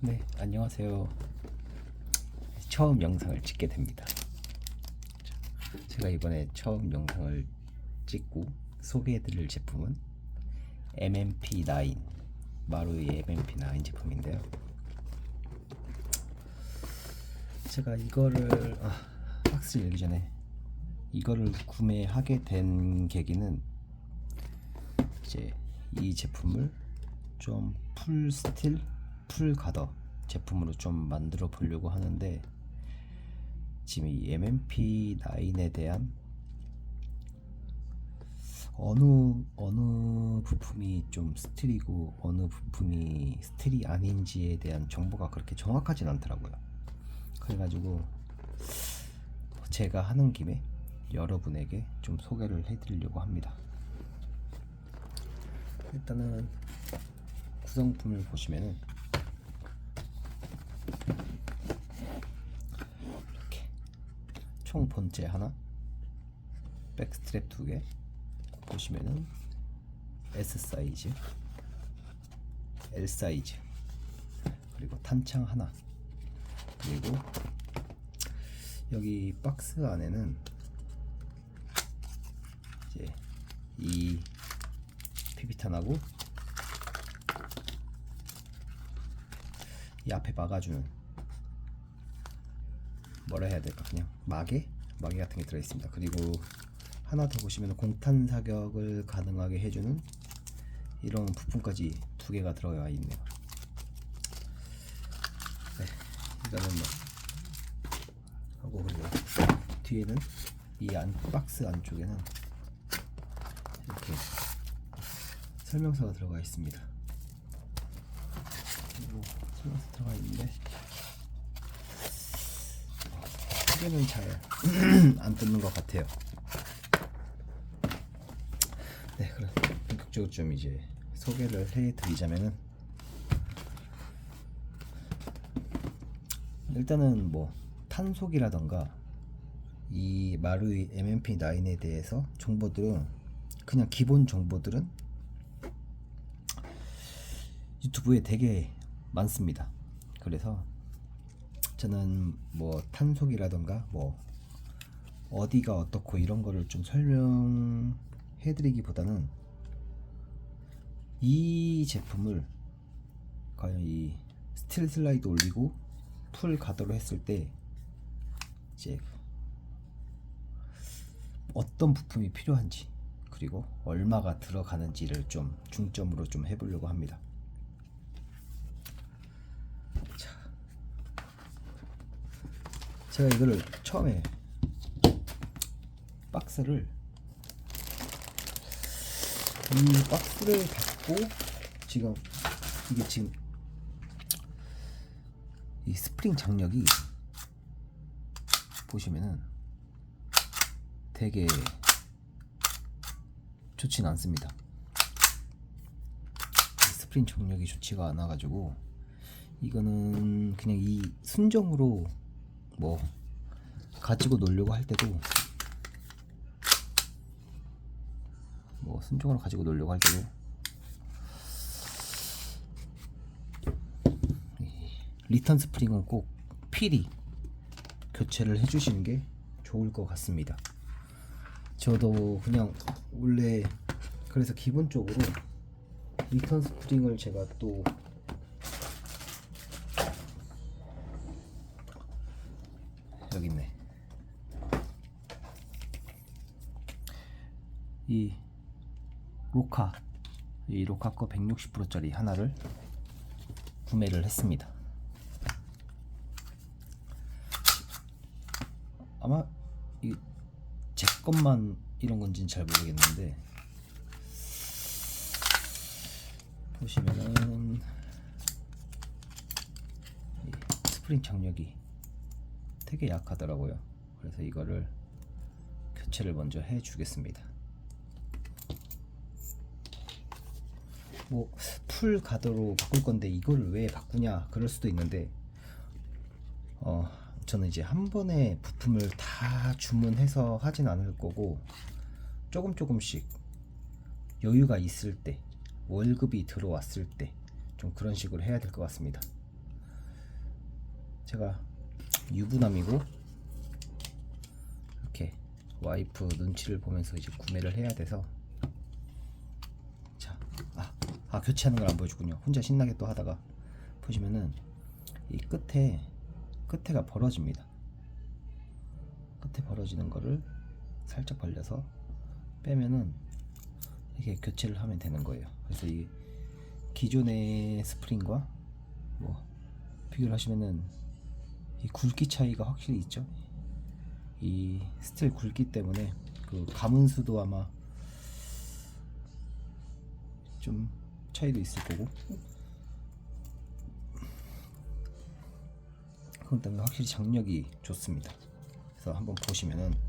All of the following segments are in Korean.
네, 안녕하세요. 처음 영상을 찍게 됩니다. 자, 제가 이번에 처음 영상을 찍고 소개해드릴 제품은 MMP9 마루의 MMP9 제품인데요. 제가 이거를 아, 박스 열기 전에 이거를 구매하게 된 계기는 이제 이 제품을 좀 풀 스틸, 풀 가더 제품으로 좀 만들어 보려고 하는데 지금 이 MMP9에 대한 어느 어느 부품이 좀 스틸이고 어느 부품이 스틸이 아닌지에 대한 정보가 그렇게 정확하진 않더라고요. 그래가지고 제가 하는 김에 여러분에게 좀 소개를 해드리려고 합니다. 일단은 구성품을 보시면은 이렇게. 총 본체 하나, 백스트랩 두 개, 보시면은 S 사이즈, L 사이즈, 그리고 탄창 하나, 그리고 여기 박스 안에는 이제 이 피비탄하고 이 앞에 막아주는 뭐라 해야 될까 그냥 마개 마개 같은 게 들어 있습니다. 그리고 하나 더 보시면 공탄 사격을 가능하게 해주는 이런 부품까지 두 개가 들어가 있네요. 네, 이거는 뭐 하고 그리고 뒤에는 이 안 박스 안쪽에는 이렇게 설명서가 들어가 있습니다. 그리고 설명서 들어가 있는데 크게는 잘 안 뜯는 것 같아요. 네, 그럼 본격적으로 좀 이제 소개를 해드리자면은 일단은 뭐 탄속이라던가 이 마루이 MMP9에 대해서 정보들은 그냥 기본 정보들은 유튜브에 되게 많습니다. 그래서 저는 뭐 탄속이라던가 뭐 어디가 어떻고 이런 거를 좀 설명해 드리기보다는 이 제품을 과연 이 스틸 슬라이드 올리고 풀 가도로 했을 때 이제 어떤 부품이 필요한지 그리고 얼마가 들어가는지를 좀 중점으로 좀 해보려고 합니다. 제가 이거를 처음에 박스를 이 박스를 받고 지금 이게 지금 이 스프링 장력이 보시면은 되게 좋진 않습니다. 이 스프링 장력이 좋지가 않아 가지고 이거는 그냥 이 순정으로 뭐 가지고 놀려고 할 때도 뭐 순정으로 가지고 놀려고 할 때도 이 리턴 스프링은 꼭 필히 교체를 해주시는 게 좋을 것 같습니다. 저도 그냥 원래 그래서 기본적으로 리턴 스프링을 제가 또 여기 있네. 이 로카 이 로카 거 160%짜리 하나를 구매를 했습니다. 아마 이 제 것만 이런 건지는 잘 모르겠는데 보시면은 이 스프링 장력이 되게 약하더라고요. 그래서 이거를 교체를 먼저 해 주겠습니다. 뭐 풀 가드로 바꿀 건데 이걸 왜 바꾸냐 그럴 수도 있는데 어 저는 이제 한 번에 부품을 다 주문해서 하진 않을 거고 조금 조금씩 여유가 있을 때 월급이 들어왔을 때 좀 그런 식으로 해야 될 것 같습니다. 제가 유부남이고 이렇게 와이프 눈치를 보면서 이제 구매를 해야 돼서 자, 아, 아 교체하는 걸 안 보여주군요. 혼자 신나게 또 하다가 보시면은 이 끝에 끝에가 벌어집니다. 끝에 벌어지는 거를 살짝 벌려서 빼면은 이렇게 교체를 하면 되는 거예요. 그래서 이 기존의 스프링과 뭐 비교를 하시면은 이 굵기 차이가 확실히 있죠. 이 스틸 굵기 때문에 그 가문수도 아마 좀 차이도 있을 거고 그것 때문에 확실히 장력이 좋습니다. 그래서 한번 보시면은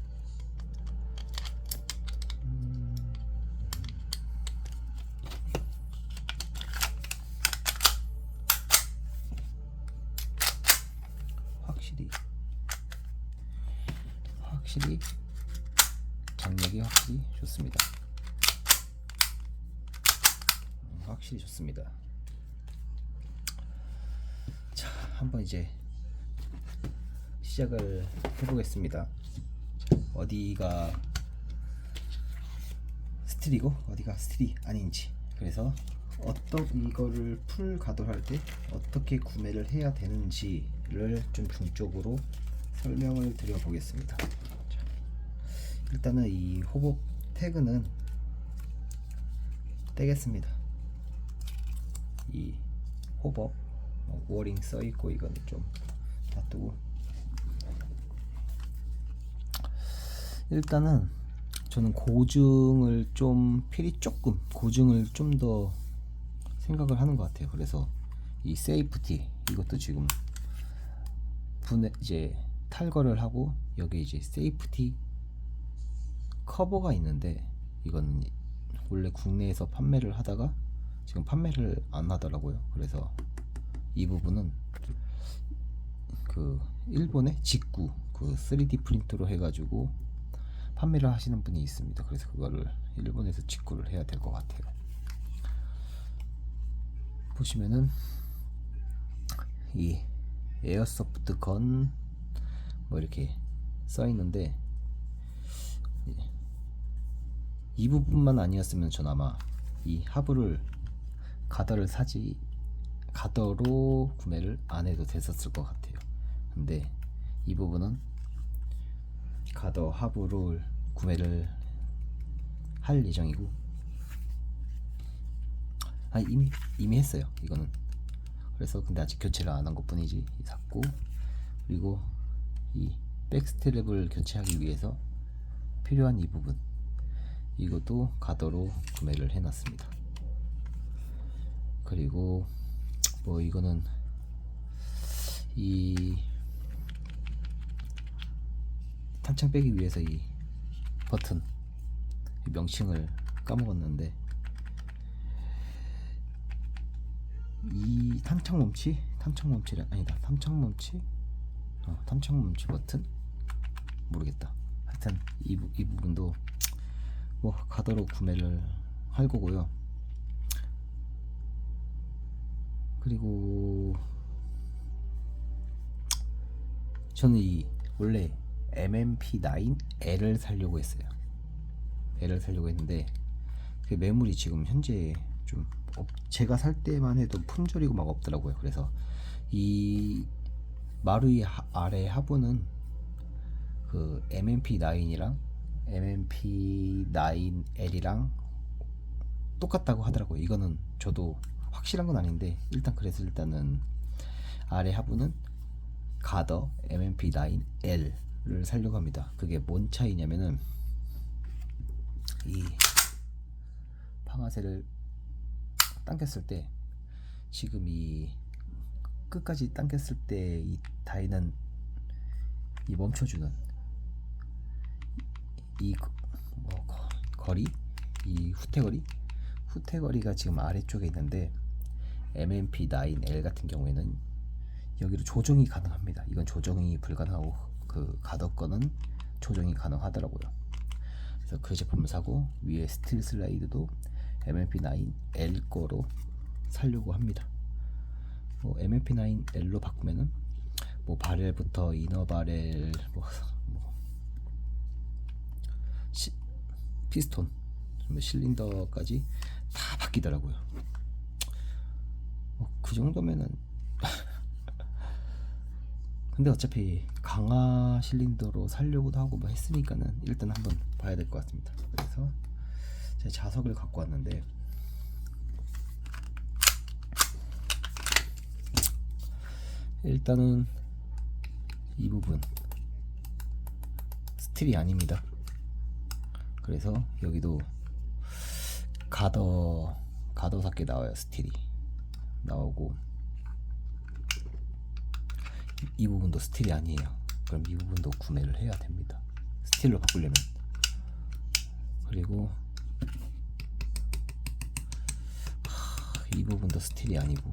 시작을 해보겠습니다. 자, 어디가 스틸이고 어디가 스틸이 아닌지 그래서 어떤 이거를 풀 가도할 때 어떻게 구매를 해야 되는지를 좀 중적으로 설명을 드려 보겠습니다. 일단은 이 호복 태그는 떼겠습니다. 이 호법 어, 워링 써 있고 이거는 좀 놔두고 일단은 저는 고증을 좀 필히 조금 고증을 좀 더 생각을 하는 것 같아요. 그래서 이 세이프티 이것도 지금 분해 이제 탈거를 하고 여기 이제 세이프티 커버가 있는데 이거는 원래 국내에서 판매를 하다가 지금 판매를 안 하더라고요. 그래서 이 부분은 그 일본의 직구 그 3D 프린터로 해가지고 판매를 하시는 분이 있습니다. 그래서 그거를 일본에서 직구를 해야 될 것 같아요. 보시면은 이 에어소프트 건 뭐 이렇게 써 있는데 이 부분만 아니었으면 전 아마 이 하부를 가더를 사지 가더로 구매를 안 해도 됐었을 것 같아요. 근데 이 부분은 가더 하부를 구매를 할 예정이고. 아 이미 이미 했어요 이거는. 그래서 근데 아직 교체를 안 한 것뿐이지 샀고. 그리고 이 백스트랩을 교체하기 위해서 필요한 이 부분 이것도 가더로 구매를 해놨습니다. 그리고 뭐 이거는 이 탄창 빼기 위해서 이 버튼 이 명칭을 까먹었는데 이 탄창 멈치? 탄창 멈치라 아니다. 탄창 멈치? 어, 탄창 멈치 버튼? 모르겠다. 하여튼 이, 부, 이 부분도 뭐 가더로 구매를 할 거고요. 그리고 저는 이 원래 MMP9L을 살려고 했어요. L을 살려고 했는데 그 매물이 지금 현재 좀 없, 제가 살 때만 해도 품절이고 막 없더라고요. 그래서 이 마루이 하, 아래 하부는 그 MMP9이랑 MMP9L이랑 똑같다고 하더라고요. 이거는 저도 확실한 건 아닌데 일단 그래서 일단은 아래 하부는 가더 MMP9L 을 살려고 합니다. 그게 뭔 차이냐면은 이 방아쇠를 당겼을 때 지금 이 끝까지 당겼을 때 이 다이는 이 멈춰주는 이 뭐 거리 이 후퇴거리 후퇴거리가 지금 아래쪽에 있는데 MMP9L 같은 경우에는 여기로 조정이 가능합니다. 이건 조정이 불가능하고 그 가덕 거는 조정이 가능하더라고요. 그래서 그 제품을 사고 위에 스틸 슬라이드도 MMP9L 거로 살려고 합니다. 뭐 MMP9L로 바꾸면은 뭐 바렐부터 이너 바렐 뭐, 뭐 시, 피스톤 뭐 실린더까지 다 바뀌더라고요. 뭐 그 정도면은 근데 어차피 강화 실린더로 살려고도 하고 뭐 했으니까는 일단 한번 봐야 될 것 같습니다. 그래서 제 자석을 갖고 왔는데 일단은 이 부분 스틸이 아닙니다. 그래서 여기도 가더 가더삭게 나와요 스틸이 나오고 이, 이 부분도 스틸이 아니에요. 그럼 이 부분도 구매를 해야 됩니다. 스틸로 바꾸려면 그리고 하, 이 부분도 스틸이 아니고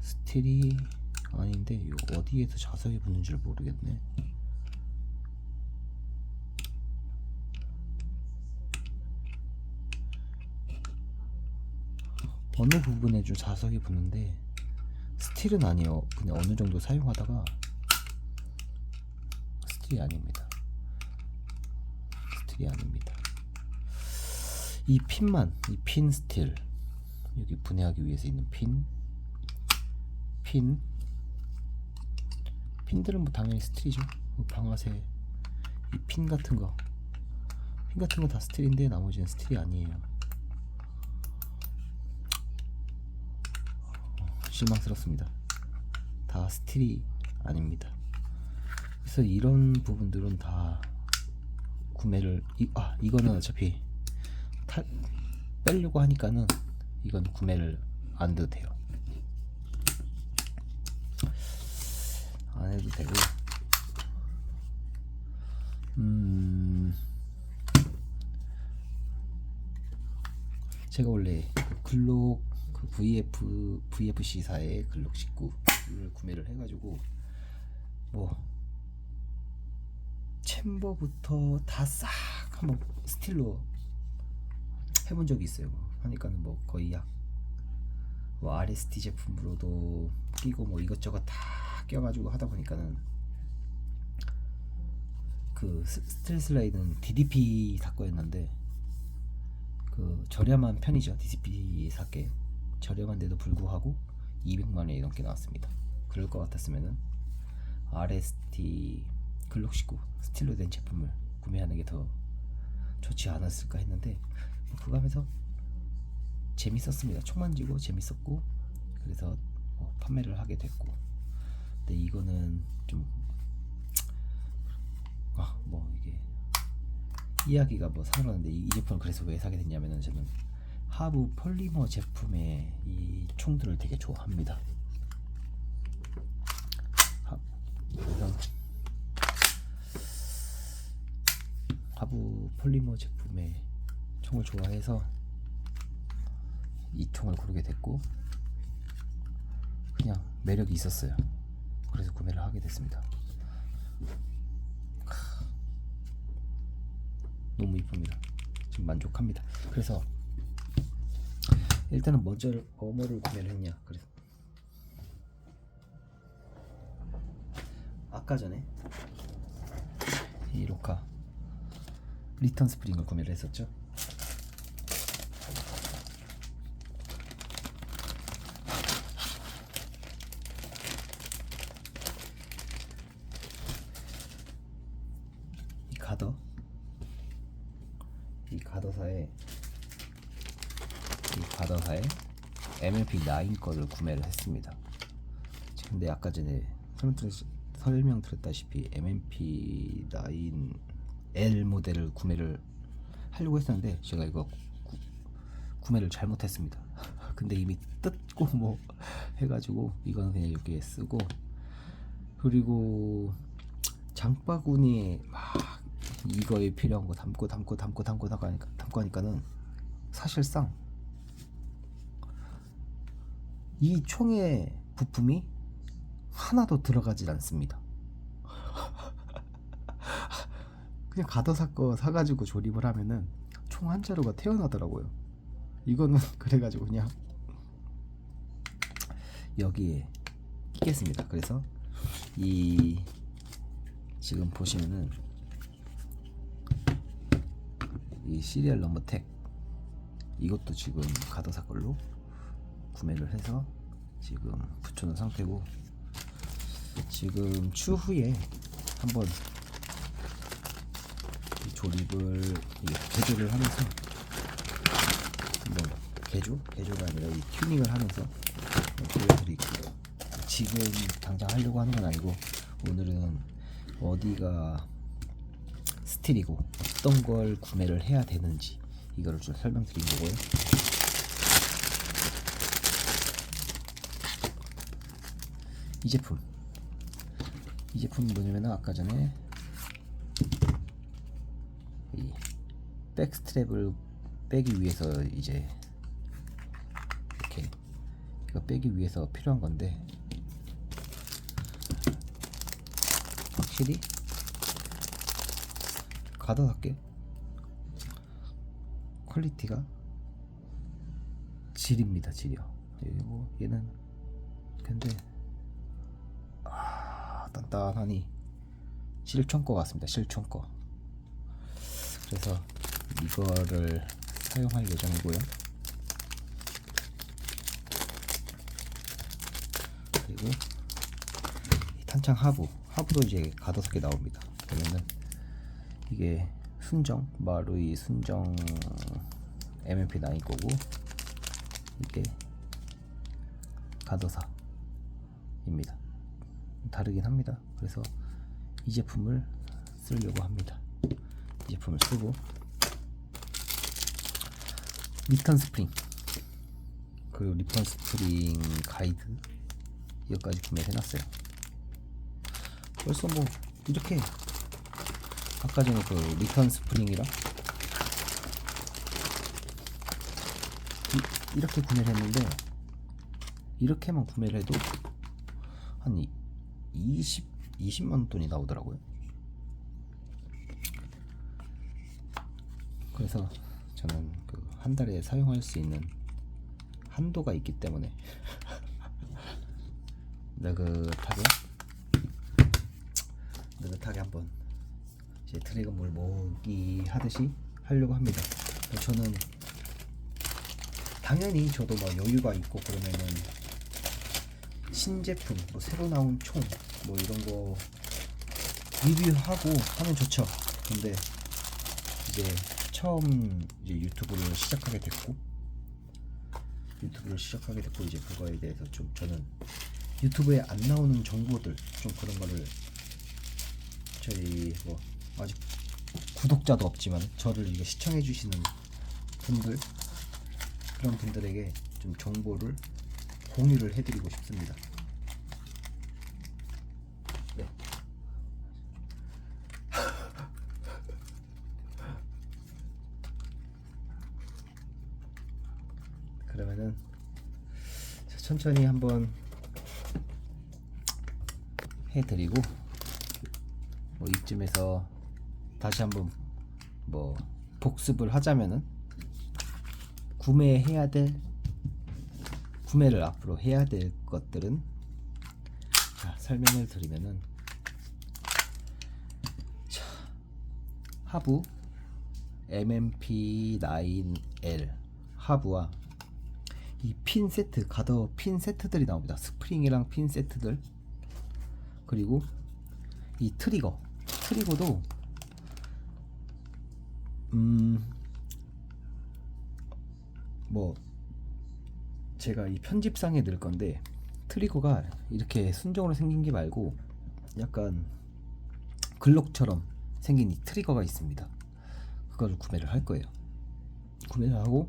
스틸이 아닌데 이거 어디에서 자석이 붙는지를 모르겠네. 어느 부분에 좀 자석이 붙는데 스틸은 아니에요. 그냥 어느 정도 사용하다가 스틸이 아닙니다. 스틸이 아닙니다. 이 핀만 이 핀 스틸 여기 분해하기 위해서 있는 핀 핀. 핀들은 뭐 당연히 스틸이죠. 뭐 방아쇠 이 핀 같은 거. 핀 같은 거 다 스틸인데 나머지는 스틸이 아니에요. 실망스럽습니다. 다 스틸이 아닙니다. 그래서 이런 부분들은 다 구매를 이, 아 이거는 어차피 탈 빼려고 하니까는 이건 구매를 안 해도 돼요. 안 해도 되고 음 제가 원래 그 글록 그 VF VFC사의 글록 19를 구매를 해가지고 뭐 챔버부터 다 싹 한번 스틸로 해본 적이 있어요. 하니까는 뭐 거의 약 뭐 RST 제품으로도 끼고 뭐 이것저것 다 껴가지고 하다 보니까는 그 스- 스트레스 라인은 DDP 사 거였는데 그 저렴한 편이죠 DDP 사게 저렴한데도 불구하고 200만 원이 넘게 나왔습니다. 그럴 것 같았으면은 RST 글록 19 스틸로 된 제품을 구매하는 게 더 좋지 않았을까 했는데 뭐 그거 하면서 재밌었습니다. 총 만지고 재밌었고 그래서 뭐 판매를 하게 됐고 근데 이거는 좀 아 뭐 이게 이야기가 뭐 상관없는데 이, 이 제품을 그래서 왜 사게 됐냐면은 저는 하부 폴리머 제품의 이 총들을 되게 좋아합니다. 하부 폴리머 제품의 총을 좋아해서 이 총을 고르게 됐고 그냥 매력이 있었어요. 그래서 구매를 하게 됐습니다. 크, 너무 이쁩니다. 지금 만족합니다. 그래서 일단은 먼저 뭐뭐를 구매를 했냐? 그래서 아까 전에 이 로카 리턴 스프링을 구매를 했었죠. 이 가더 이 가더사에 이 가더사에 MLP9 거를 구매를 했습니다. 근데 아까 전에 설명드렸- 설명드렸다시피 MMP9 L 모델을 구매를 하려고 했었는데 제가 이거 구, 구매를 잘못했습니다. 근데 이미 뜯고 뭐 해가지고 이거는 그냥 여기에 쓰고 그리고 장바구니에 막 이거에 필요한 거 담고 담고 담고 담고 담고 하니까 담고 하니까는 사실상 이 총의 부품이 하나도 들어가질 않습니다. 그냥 가더사 거 사가지고 조립을 하면은 총 한 자루가 태어나더라고요. 이거는 그래가지고 그냥 여기에 끼겠습니다. 그래서 이 지금 보시면은 이 시리얼 넘버 택 이것도 지금 가더사 걸로 구매를 해서 지금 붙여놓은 상태고 지금 추후에 한번 이 조립을 개조를 하면서 한번 개조? 개조가 아니라 이 튜닝을 하면서 보여드릴게요. 지금 당장 하려고 하는 건 아니고 오늘은 어디가 스틸이고 어떤 걸 구매를 해야 되는지 이거를 좀 설명드린 거고요. 이 제품. 이 제품이 뭐냐면 아까 전에 이 백스트랩을 빼기 위해서 이제 이렇게 이거 빼기 위해서 필요한 건데 확실히 가둬놨게 퀄리티가 질입니다 질이요. 그리고 얘는 근데 아, 단단하니 실총 거 같습니다 실총 거. 그래서 이거를 사용할 예정이고요. 그리고 이 탄창 하부 하부도 이제 가둬서 개 나옵니다. 그러면은 이게 순정 마루이 순정 MMP9 거고 이게 가더사입니다 다르긴 합니다. 그래서 이 제품을 쓰려고 합니다. 이 제품을 쓰고 리턴 스프링. 그 리턴 스프링 가이드 이것까지 구매해 놨어요. 벌써 뭐 이렇게 아까 전에 그 리턴 스프링이랑 이, 이렇게 구매를 했는데 이렇게만 구매를 해도 한 이- 20 20만 돈이 나오더라고요. 그래서 저는 그 한 달에 사용할 수 있는 한도가 있기 때문에 느긋하게 느긋하게 한번 이제 드래곤볼 모으기 하듯이 하려고 합니다. 저는 당연히 저도 뭐 여유가 있고 그러면은 신제품, 뭐 새로 나온 총, 뭐 이런 거 리뷰하고 하면 좋죠. 근데 이제 처음 이제 유튜브를 시작하게 됐고 유튜브를 시작하게 됐고 이제 그거에 대해서 좀 저는 유튜브에 안 나오는 정보들 좀 그런 거를 저희 뭐 아직 구독자도 없지만 저를 이거 시청해 주시는 분들 그런 분들에게 좀 정보를 공유를 해드리고 싶습니다. 네. 그러면은 자, 천천히 한번 해드리고 뭐 이쯤에서 다시 한번 뭐 복습을 하자면은 구매해야 될 구매를 앞으로 해야 될 것들은 자, 설명을 드리면은 자, 하부 MMP9L 하부와 이 핀 세트 가더 핀 세트들이 나옵니다. 스프링이랑 핀 세트들 그리고 이 트리거 트리거도 음뭐 제가 이 편집상에 넣을 건데 트리거가 이렇게 순정으로 생긴 게 말고 약간 글록처럼 생긴 이 트리거가 있습니다. 그거를 구매를 할 거예요. 구매를 하고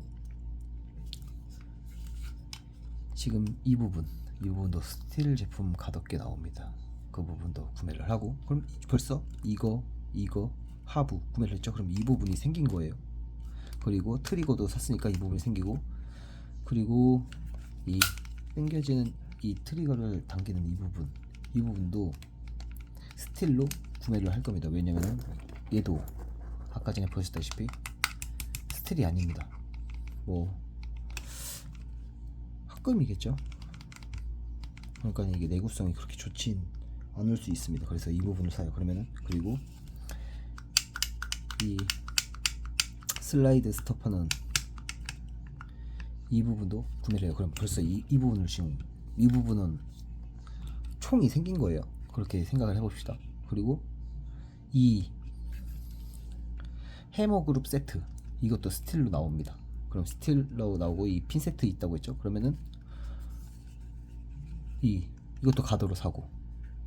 지금 이 부분 이 부분도 스틸 제품 가볍게 나옵니다. 그 부분도 구매를 하고 그럼 벌써 이거 이거 하부 구매를 했죠. 그럼 이 부분이 생긴 거예요. 그리고 트리거도 샀으니까 이 부분이 생기고 그리고 이 당겨지는 이 트리거를 당기는 이 부분 이 부분도 스틸로 구매를 할 겁니다. 왜냐면은 얘도 아까 전에 보셨다시피 스틸이 아닙니다. 뭐 합금이겠죠. 그러니까 이게 내구성이 그렇게 좋진 않을 수 있습니다. 그래서 이 부분을 사요. 그러면은 그리고 이 슬라이드 스토퍼는 이 부분도 구매를 해요. 그럼 벌써 이, 이 부분을 지금 이 부분은 총이 생긴 거예요. 그렇게 생각을 해봅시다. 그리고 이 해머 그룹 세트 이것도 스틸로 나옵니다. 그럼 스틸로 나오고 이 핀 세트 있다고 했죠. 그러면은 이 이것도 가도로 사고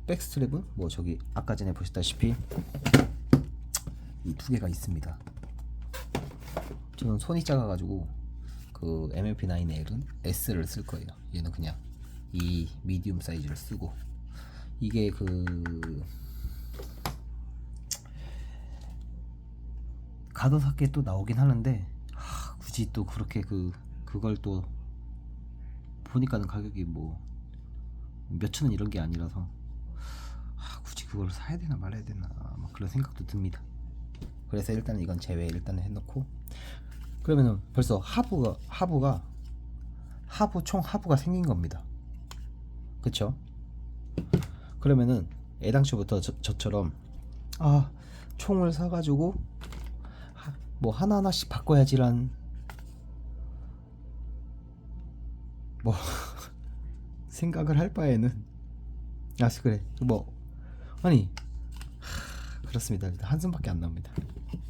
백스트랩은 뭐 저기 아까 전에 보셨다시피 이 두 개가 있습니다. 저는 손이 작아가지고 그 MLP9L은 S를 쓸 거예요. 얘는 그냥 이 미디움 사이즈를 쓰고 이게 그 가도사께 또 나오긴 하는데 하, 굳이 또 그렇게 그 그걸 또 보니까는 가격이 뭐 몇천 원 이런 게 아니라서 아, 굳이 그걸 사야 되나 말아야 되나 막 그런 생각도 듭니다. 그래서 일단 이건 제외 일단 해놓고 그러면은 벌써 하부가 하부가 하부 총 하부가 생긴 겁니다. 그쵸? 그러면은 애당초부터 저, 저처럼 아 총을 사가지고 하- 뭐 하나하나씩 바꿔야지란 뭐 생각을 할 바에는. 아 그래. 뭐 아니 하, 그렇습니다. 한숨밖에 안 나옵니다.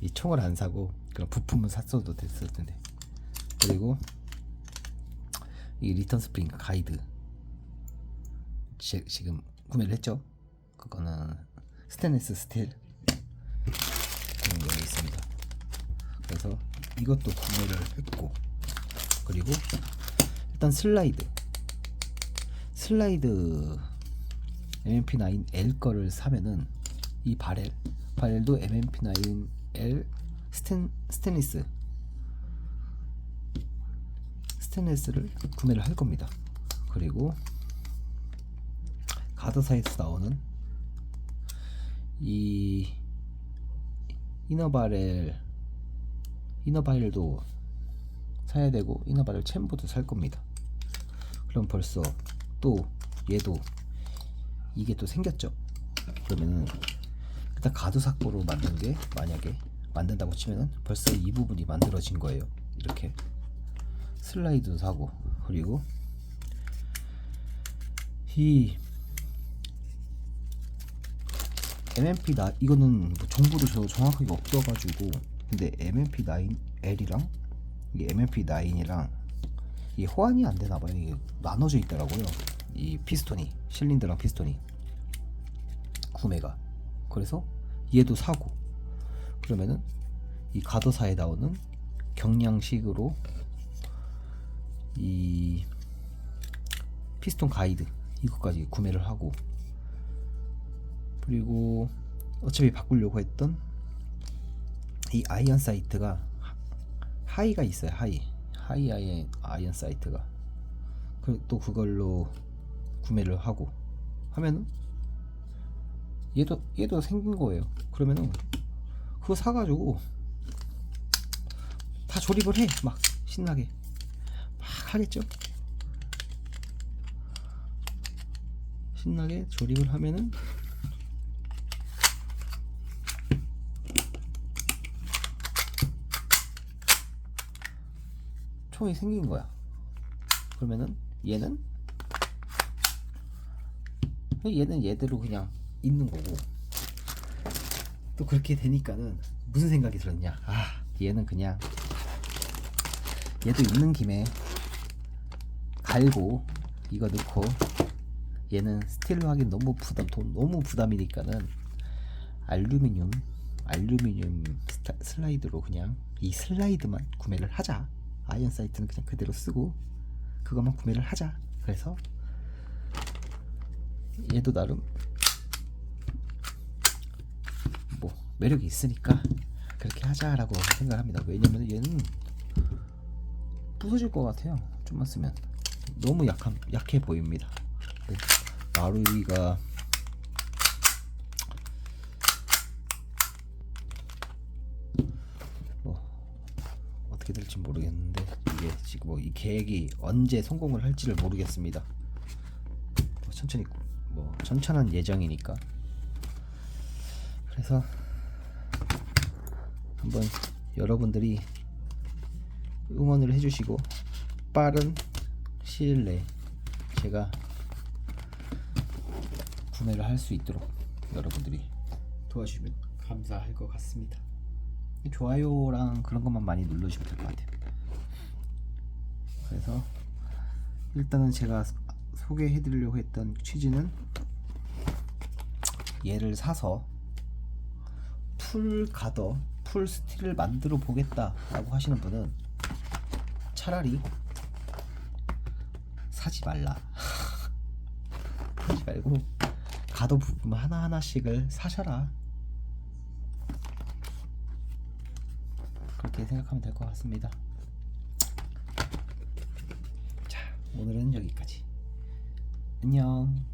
이 총을 안 사고 그런 부품을 샀어도 됐을 텐데. 그리고 이 리턴 스프링 가이드. 지, 지금 구매를 했죠? 그거는 스테인리스 스틸. 게 있습니다. 그래서 이것도 구매를 했고 그리고 일단 슬라이드. 슬라이드 MMP9L 거를 사면은 이 바렐 바렐도 MMP9L 스텐 스테인리스 스테인리스를 구매를 할 겁니다. 그리고 가드사에서 나오는 이 이너바렐 이너바렐도 사야 되고 이너바렐 챔버도 살 겁니다. 그럼 벌써 또 얘도 이게 또 생겼죠. 그러면은 일단 가두삭보로 만든 게 만약에 만든다고 치면은 벌써 이 부분이 만들어진 거예요. 이렇게 슬라이드 사고 그리고 이 MMP 나 이거는 뭐 정보도 저 정확하게 없어가지고 근데 MMP 9L이랑 이 MMP 9이랑 이 호환이 안 되나 봐요. 이게 나눠져 있더라고요. 이 피스톤이 실린더랑 피스톤이 구매가 그래서 얘도 사고 그러면은 이 가도사에 나오는 경량식으로 이 피스톤 가이드 이것까지 구매를 하고 그리고 어차피 바꾸려고 했던 이 아이언 사이트가 하- 하이가 있어요 하이. 하이 아이언, 아이언 사이트가. 그, 또 그걸로 구매를 하고 하면은 얘도 얘도 생긴 거예요. 그러면은 그거 사가지고 다 조립을 해 막 신나게. 막 하겠죠? 신나게 조립을 하면은 총이 생긴 거야. 그러면은 얘는? 얘는 얘대로 그냥 있는 거고 또 그렇게 되니까는 무슨 생각이 들었냐? 아 얘는 그냥 얘도 있는 김에 갈고 이거 넣고 얘는 스틸로 하긴 너무 부담 돈 너무 부담이니까는 알루미늄 알루미늄 스타, 슬라이드로 그냥 이 슬라이드만 구매를 하자. 아이언 사이트는 그냥 그대로 쓰고 그것만 구매를 하자. 그래서 얘도 나름 매력이 있으니까 그렇게 하자라고 생각합니다. 왜냐면 얘는 부서질 것 같아요. 좀만 쓰면 너무 약한 약해 보입니다. 네. 나루이가 뭐 어떻게 될지 모르겠는데 이게 지금 뭐 이 계획이 언제 성공을 할지를 모르겠습니다. 뭐 천천히 뭐 천천한 예정이니까 그래서 한번 여러분들이 응원을 해주시고 빠른 시일 내에 제가 구매를 할 수 있도록 여러분들이 도와주시면 감사할 것 같습니다. 좋아요랑 그런 것만 많이 눌러주시면 될 것 같아요. 그래서 일단은 제가 소개해드리려고 했던 취지는 얘를 사서 풀 가더, 풀 스틸을 만들어 보겠다라고 하시는 분은 차라리 사지 말라. 사지 말고 가더 부품 하나 하나씩을 사셔라. 그렇게 생각하면 될 것 같습니다. 자, 오늘은 여기까지. 안녕.